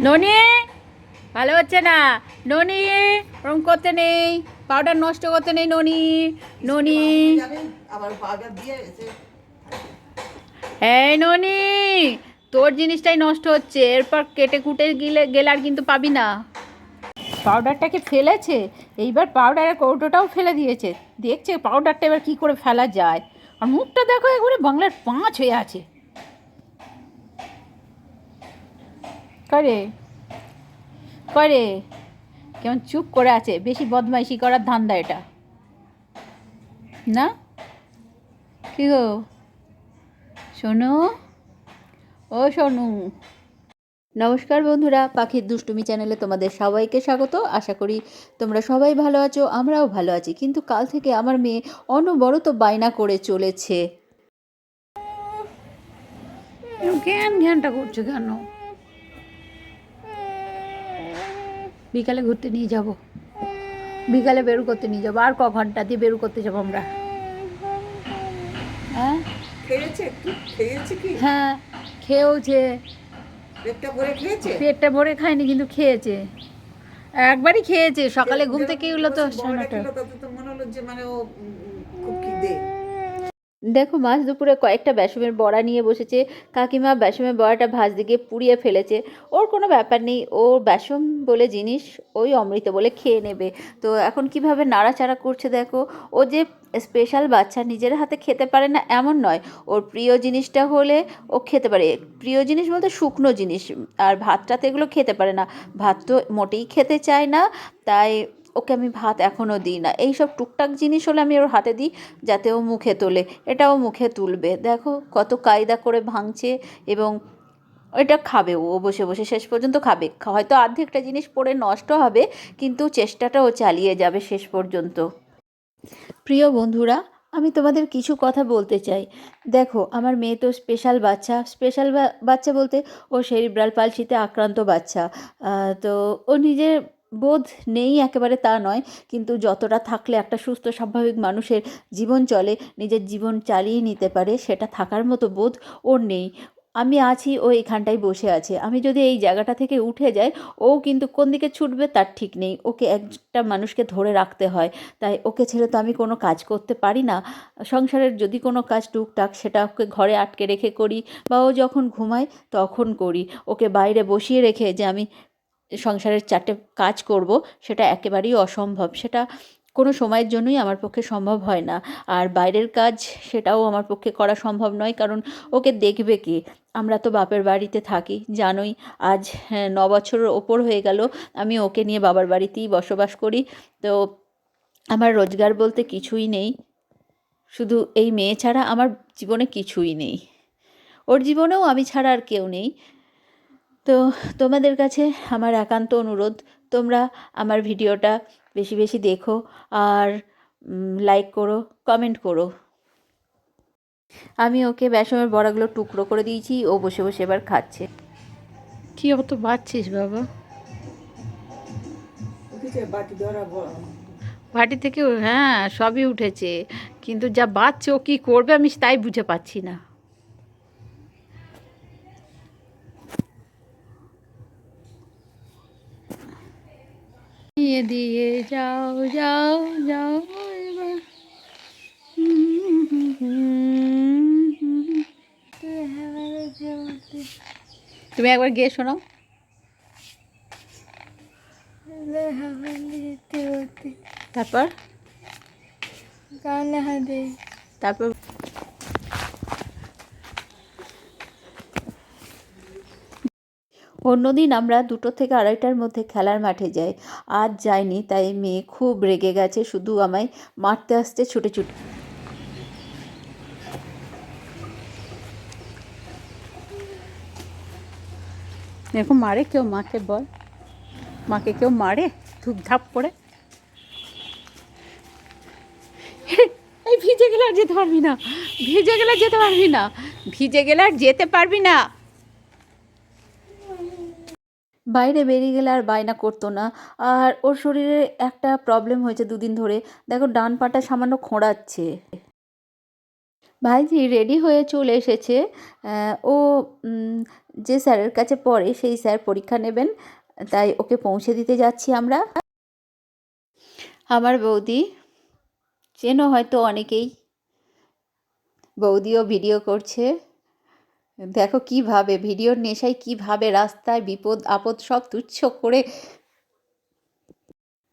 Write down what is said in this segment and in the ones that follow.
ননি, ভালো হচ্ছে না? ননি, ওরম করতে নেই। পাউডার নষ্ট করতে নেই ননি। ননি। এই ননি, তোর জিনিসটাই নষ্ট হচ্ছে। এরপর কেটে কুটে গেলে গেলে আর কিন্তু পাবি না। পাউডারটাকে ফেলেছে? এইবার পাউডারের কৌটোটাও ফেলে দিয়েছে। দেখছে পাউডারটা এবার কী করে ফেলা যায়। আর মুখটা দেখো, একবারে বাংলার পাঁচ হয়ে আছে। করে। করে। কেমন চুপ করে আছে। বেশি বদমাইশি করার ধান্দা এটা। না? কি গো? শোনো ও শোনু নমস্কার বন্ধুরা পাখির দুষ্টুমি চ্যানেলে তোমাদের সবাইকে স্বাগত। আশা করি তোমরা সবাই ভালো আছো আমরাও ভালো আছি। কিন্তু কাল থেকে আমার মেয়ে অনবরত বায়না করে চলেছে। জ্ঞান জ্ঞানটা করছে কেন? বিকালে ঘুরতে নিয়ে যাব। বিকালে বের করতে নিয়ে যাব। আর ক ঘণ্টা দিয়ে বের করতে যাব আমরা। হ্যাঁ? খেয়েছে হ্যাঁ খেয়েওছে। পেটটা ভরে খেয়েছে? পেটটা ভরে খায়নি কিন্তু খেয়েছে। একবারই খেয়েছে। সকালে ঘুম থেকে উঠল তো মনে হলো যে মানে ও খুব খিদে। দেখো মাছ দুপুরে কয়েকটা বেসমের বড়া নিয়ে বসেছে। কাকিমা বেসমের বড়াটা ভাজ দিকে পুড়িয়ে ফেলেছে। ওর কোনো ব্যাপার নেই, ও বেসম বলে জিনিস, ওই অমৃত বলে খেয়ে নেবে। তো এখন কীভাবে নাড়াচাড়া করছে দেখো, ও যে স্পেশাল বাচ্চা নিজের হাতে খেতে পারে না এমন নয়। ওর প্রিয় জিনিসটা হলে ও খেতে পারে। প্রিয় জিনিস বলতে শুকনো জিনিস, আর ভাতটাতে এগুলো খেতে পারে না। ভাত তো মোটেই খেতে চায় না, তাই ওকে আমি ভাত এখনও দিই না। এই সব টুকটাক জিনিস হলে আমি ওর হাতে দিই যাতে ও মুখে তোলে। এটাও মুখে তুলবে। দেখো কত কায়দা করে ভাঙছে এবং এটা খাবে ও। বসে বসে শেষ পর্যন্ত খাবে। হয়তো অর্ধেকটা জিনিস পড়ে নষ্ট হবে, কিন্তু চেষ্টাটা ও চালিয়ে যাবে শেষ পর্যন্ত। প্রিয় বন্ধুরা, আমি তোমাদের কিছু কথা বলতে চাই। দেখো, আমার মেয়ে তো স্পেশাল বাচ্চা। স্পেশাল বাচ্চা বলতে ও সেরিব্রাল পালসিতে আক্রান্ত বাচ্চা। তো ও নিজের বোধ নেই একেবারে তা নয়। কিন্তু যতটা থাকলে একটা সুস্থ, স্বাভাবিক মানুষের জীবন চলে, নিজের জীবন চালিয়ে নিতে পারে, সেটা থাকার মতো বোধ ওর নেই। আমি আছি, ও এখানটায় বসে আছে। আমি যদি এই জায়গাটা থেকে উঠে যাই, ও কিন্তু কোন দিকে ছুটবে তার ঠিক নেই। ওকে একটা মানুষকে ধরে রাখতে হয়। তাই ওকে ছেড়ে তো আমি কোনো কাজ করতে পারি না। সংসারের যদি কোনো কাজ টুকটাক, সেটা ওকে ঘরে আটকে রেখে করি বা ও যখন ঘুমায় তখন করি। ওকে বাইরে বসিয়ে রেখে যে আমি সংসারের চারটে কাজ করব সেটা একেবারেই অসম্ভব। সেটা কোনো সময়ের জন্যই আমার পক্ষে সম্ভব হয় না। আর বাইরের কাজ সেটাও আমার পক্ষে করা সম্ভব নয় কারণ ওকে দেখবে কে? আমরা তো বাপের বাড়িতে থাকি জানোই আজ হ্যাঁ, ন বছরের ওপর হয়ে গেল আমি ওকে নিয়ে বাবার বাড়িতেই বসবাস করি। তো আমার রোজগার বলতে কিছুই নেই। শুধু এই মেয়ে ছাড়া আমার জীবনে কিছুই নেই। ওর জীবনেও আমি ছাড়া আর কেউ নেই। তো তোমাদের কাছে আমার একান্ত অনুরোধ তোমরা আমার ভিডিওটা বেশি বেশি দেখো আর লাইক করো কমেন্ট করো। আমি ওকে বেসমের বড়াগুলো টুকরো করে দিয়েছি ও বসে বসে এবার খাচ্ছে। কি অত বাচ্ছিস বাবা? বাটি ভাটি থেকে হ্যাঁ সবই উঠেছে। কিন্তু যা বাচ্চা ও কী করবে আমি তাই বুঝে পাচ্ছি না। দিয়ে দিয়ে যাও যাও যাও এবার। তুমি একবার গিয়ে শোনাও। তারপর? তারপর অন্যদিন আমরা দুটো থেকে আড়াইটার মধ্যে খেলার মাঠে যাই। আজ যাইনি, তাই মেয়ে খুব রেগে গেছে, শুধু আমায় মারতে আসতে ছুটে ছুটে এরকম মারে কেউ, মাকে বল। মাকে কেউ মারে? ধূপধাপ করে। এই ভিজে গেলে আর যেতে পারবি না। ভিজে গেলে যেতে পারবি না। ভিজে গেলে আর যেতে পারবি না। বাইরে বেরিয়ে গেলে আর বায়না করতো না। আর ওর শরীরে একটা প্রবলেম হয়েছে দুদিন ধরে। দেখো, ডান পাটা সামান্য খোঁড়াচ্ছে। ভাইজি রেডি হয়ে চলে এসেছে। ও যে স্যারের কাছে পড়ে, সেই স্যার পরীক্ষা নেবেন। তাই ওকে পৌঁছে দিতে যাচ্ছি আমরা। আমার বৌদি, চেনো হয়তো অনেকেই। বৌদিও ভিডিও করছে। দেখো কীভাবে, ভিডিওর নেশায় কীভাবে, রাস্তায় বিপদ, আপদ সব তুচ্ছ করে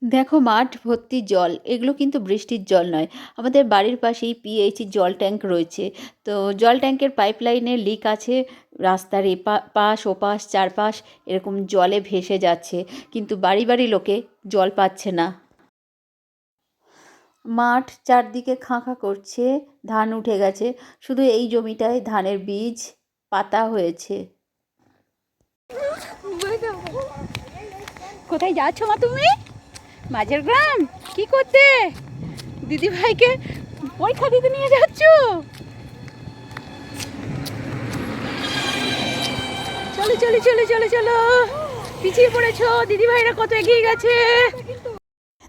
দেখো মাঠ ভর্তি জল, এগুলো কিন্তু বৃষ্টির জল নয়। আমাদের বাড়ির পাশেই পিএইচি জল ট্যাঙ্ক রয়েছে। তো জল ট্যাঙ্কের পাইপলাইনে লিক আছে, রাস্তার এপা, পাশ, ওপাশ, চারপাশ এরকম জলে ভেসে যাচ্ছে, কিন্তু বাড়ি বাড়ি লোকে জল পাচ্ছে না। মাঠ চারদিকে খাঁখা করছে, ধান উঠে গেছে, শুধু এই জমিটায় ধানের বীজ। পাতা হয়েছে। কোথায় যাচ্ছ মা তুমি? মাঝের গ্রাম? কি করতে? দিদি ভাইকে পরীক্ষা দিতে নিয়ে যাচ্ছ? চলো চলো চলো চলো চলো। পিছিয়ে পড়েছো দিদি ভাইরা কত এগিয়ে গেছে।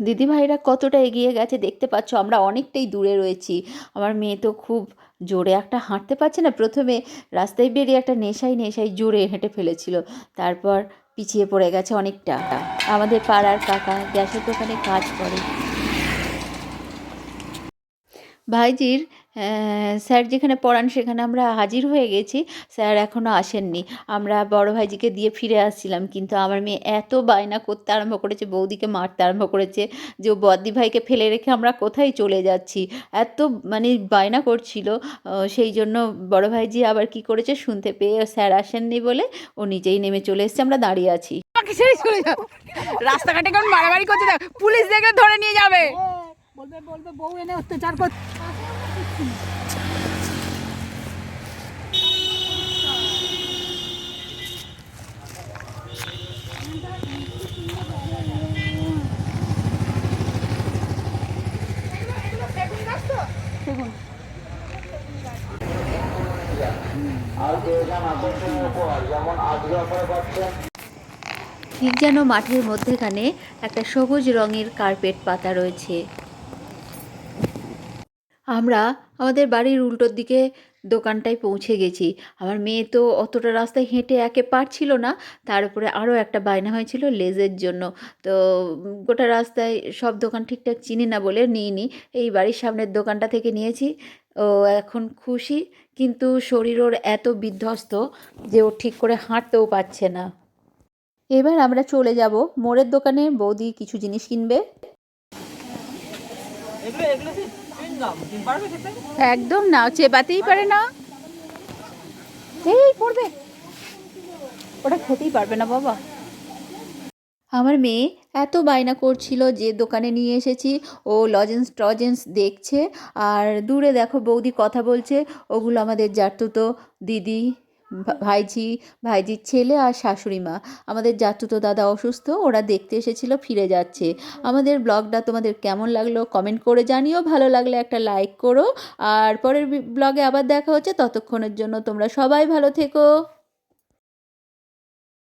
দিদিভাইরা কতটা এগিয়ে গেছে দেখতে পাচ্ছ, আমরা অনেকটাই দূরে রয়েছি। আমার মেয়ে তো খুব জোরে একটা হাঁটতে পারছে না। প্রথমে রাস্তায় বেরিয়ে একটা নেশাই নেশাই জোরে হেঁটে ফেলেছিল, তারপর পিছিয়ে পড়ে গেছে অনেকটা। আমাদের পাড়ার কাকা গ্যাসের দোকানে কাজ করে। ভাইজির স্যার যেখানে পড়ান সেখানে আমরা হাজির হয়ে গেছি। স্যার এখনও আসেননি। আমরা বড় ভাইজিকে দিয়ে ফিরে আসছিলাম কিন্তু আমার মেয়ে এত বায়না করতে আরম্ভ করেছে বৌদিকে মারতে আরম্ভ করেছে যে ও বদ্দি ভাইকে ফেলে রেখে আমরা কোথায় চলে যাচ্ছি? এত মানে বায়না করছিল। সেই জন্য বড় ভাইজি আবার কি করেছে শুনতে পেয়ে স্যার আসেননি বলে ও নিজেই নেমে চলে এসেছে আমরা দাঁড়িয়ে আছি। রাস্তাঘাটে কেমন মারামারি করতে পুলিশ দেখলে ধরে নিয়ে যাবে। বলবে বলবে, বউ এনে অত্যাচার করতে ঠিক যেন মাঠের মধ্যেখানে একটা সবুজ রঙের কার্পেট পাতা রয়েছে। আমরা আমাদের বাড়ির উল্টোর দিকে দোকানটায় পৌঁছে গেছি। আমার মেয়ে তো অতটা রাস্তায় হেঁটে একে পারছিল না। তার উপরে আরও একটা বায়না হয়েছিল লেজের জন্য। তো গোটা রাস্তায় সব দোকান ঠিকঠাক চিনি না বলে নিইনি। এই বাড়ির সামনের দোকানটা থেকে নিয়েছি। ও এখন খুশি, কিন্তু শরীর ওর এত বিধ্বস্ত যে ও ঠিক করে হাঁটতেও পারছে না। এবার আমরা চলে যাব মোড়ের দোকানে। বৌদি কিছু জিনিস কিনবে। একদম না চেপাতেই পারে না। এই পড়বে। ওটা খেতেই পারবে না বাবা। আমার মেয়ে এত বায়না করছিল যে দোকানে নিয়ে এসেছি। ও লজেন্স টজেন্স দেখছে। আর দূরে দেখো বৌদি কথা বলছে। ওগুলো আমাদের জাতুতো দিদি ভাইঝি ভাইজির ছেলে আর শাশুড়ি মা। আমাদের জাতুতো দাদা অসুস্থ, ওরা দেখতে এসেছিল, ফিরে যাচ্ছে। আমাদের ব্লগটা তোমাদের কেমন লাগল কমেন্ট করে জানিও। ভালো লাগলে একটা লাইক করো। আর পরের ব্লগে আবার দেখা হচ্ছে। ততক্ষণের জন্য তোমরা সবাই ভালো থেকো।